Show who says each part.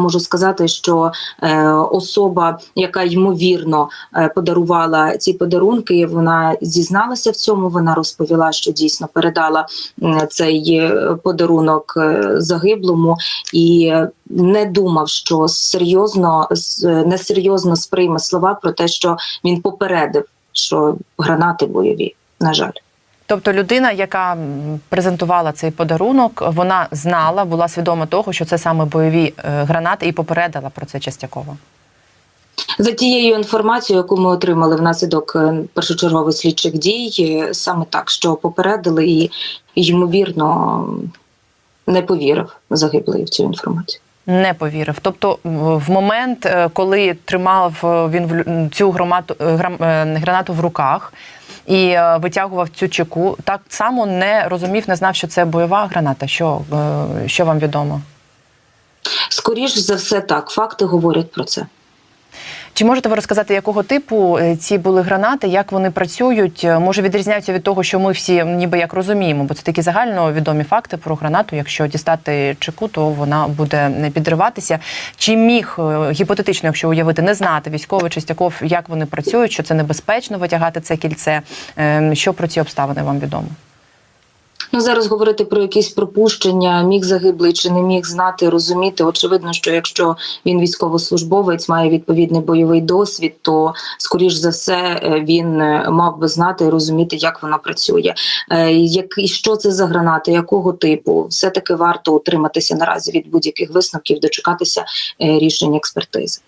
Speaker 1: Можу сказати, що е, особа, яка ймовірно е, подарувала ці подарунки, вона зізналася в цьому. Вона розповіла, що дійсно передала цей е, подарунок загиблому і не думав, що серйозно несерйозно сприйме слова про те, що він попередив, що гранати бойові. На жаль.
Speaker 2: Тобто людина, яка презентувала цей подарунок, вона знала, була свідома того, що це саме бойові е, гранати, і попередила про це частяково.
Speaker 1: За тією інформацією, яку ми отримали внаслідок е, першочергових слідчих дій, е, саме так, що попередили і ймовірно не повірив загиблий в цю інформацію.
Speaker 2: Не повірив. Тобто, в момент, коли тримав він цю гранату в руках і е, витягував цю чеку, так само не розумів, не знав, що це бойова граната. Що, е, що вам відомо?
Speaker 1: Скоріш за все, так факти говорять про це.
Speaker 2: Чи можете ви розказати, якого типу е, ці були гранати, як вони працюють? Е, Може відрізняються від того, що ми всі ніби як розуміємо, бо це такі загальновідомі факти про гранату. Якщо дістати чеку, то вона буде не підриватися. Чи міг е, гіпотетично, якщо уявити, не знати військовий Чистяков, як вони працюють, що це небезпечно витягати це кільце? Е, Що про ці обставини вам відомо?
Speaker 1: Ну зараз говорити про якісь пропущення, міг загиблий чи не міг знати, розуміти. Очевидно, що якщо він військовослужбовець, має відповідний бойовий досвід, то скоріш за все е, він е, мав би знати і розуміти, як вона працює. Е, Який що це за гранати, якого типу, все таки варто утриматися наразі від будь-яких висновків, дочекатися рішень експертизи.